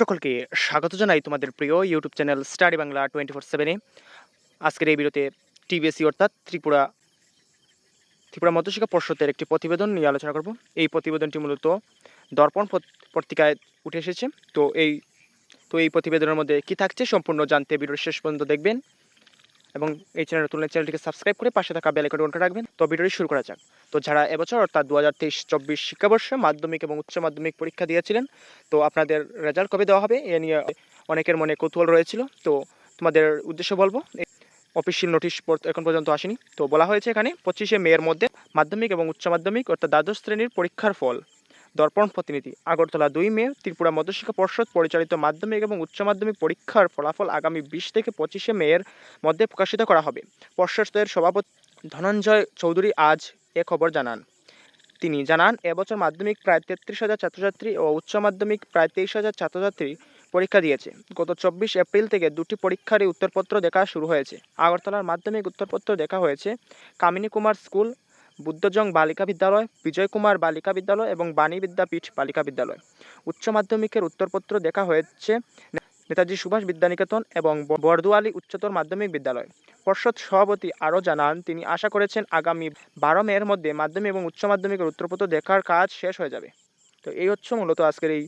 সকলকে স্বাগত জানাই তোমাদের প্রিয় YouTube channel study Bangla twenty four সেভেনে আজকের এই বিরতে টিবিএসসি অর্থাৎ ত্রিপুরা ত্রিপুরা মধ্যশিক্ষা পর্ষদের একটি প্রতিবেদন নিয়ে আলোচনা করব। এই প্রতিবেদনটি মূলত দর্পণ পত- পত্রিকায় উঠে এসেছে। তো এই তো এই প্রতিবেদনের মধ্যে কি থাকছে সম্পূর্ণ জানতে ভিডিওর শেষ পর্যন্ত দেখবেন। এবং এই চ্যানেল নতুন চ্যানেলটিকে সাবস্ক্রাইব করে পাশে থাকা বেল আইকনটি রাখবেন। তো ভিডিওটি শুরু করা যাক। তো যারা এবছর অর্থাৎ দু হাজার তেইশ চব্বিশ শিক্ষাবর্ষে মাধ্যমিক এবং উচ্চ মাধ্যমিক পরীক্ষা দিয়েছিলেন, তো আপনাদের রেজাল্ট কবে দেওয়া হবে এ নিয়ে অনেকের মনে কৌতূহল রয়েছিল। তো তোমাদের উদ্দেশ্য বলব অফিসিয়াল নোটিশ এখন পর্যন্ত আসেনি। তো বলা হয়েছে এখানে পঁচিশে মেয়ের মধ্যে মাধ্যমিক এবং উচ্চ মাধ্যমিক অর্থাৎ দ্বাদশ শ্রেণির পরীক্ষার ফল। দর্পণ প্রতিনিধি। আগরতলা দুই মে, ত্রিপুরা মধ্যশিক্ষা পর্ষদ পরিচালিত মাধ্যমিক এবং উচ্চ মাধ্যমিক পরীক্ষার ফলাফল আগামী বিশ থেকে পঁচিশে মেয়ের মধ্যে প্রকাশিত করা হবে। পর্ষদের সভাপতি ধনঞ্জয় চৌধুরী আজ এ খবর জানান। তিনি জানান, এবছর মাধ্যমিক প্রায় তেত্রিশ হাজার ছাত্রছাত্রী ও উচ্চ মাধ্যমিক প্রায় তেইশ হাজার ছাত্রছাত্রী পরীক্ষা দিয়েছে। গত চব্বিশ এপ্রিল থেকে দুটি পরীক্ষারই উত্তরপত্র দেখা শুরু হয়েছে। আগরতলার মাধ্যমিক উত্তরপত্র দেখা হয়েছে কামিনী কুমার স্কুল বুদ্ধজং বালিকা বিদ্যালয়, বিজয় কুমার বালিকা বিদ্যালয় এবং বাণী বিদ্যাপীঠ বালিকা বিদ্যালয়। উচ্চ মাধ্যমিকের উত্তরপত্র দেখা হয়েছে নেতাজি সুভাষ বিদ্যানিকেতন এবং বরদুয়ালি উচ্চতর মাধ্যমিক বিদ্যালয়। পর্ষদ সভাপতি আরও জানান, তিনি আশা করেছেন আগামী বারো মের মধ্যে মাধ্যমিক এবং উচ্চ মাধ্যমিকের উত্তরপত্র দেখার কাজ শেষ হয়ে যাবে। তো এই হচ্ছে মূলত আজকের এই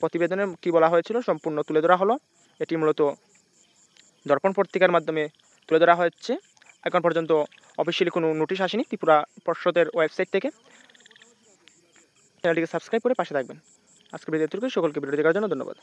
প্রতিবেদনে কি বলা হয়েছিল, সম্পূর্ণ তুলে ধরা হলো। এটি মূলত দর্পণ পত্রিকার মাধ্যমে তুলে ধরা হচ্ছে এখন পর্যন্ত অফিসিয়ালি কোনো নোটিশ আসেনি, ত্রিপুরা পর্ষদের ওয়েবসাইট থেকে। চ্যানেলটিকে সাবস্ক্রাইব করে পাশে থাকবেন। আজকে ভিডিও সকলকে ভিডিও দেখার জন্য ধন্যবাদ।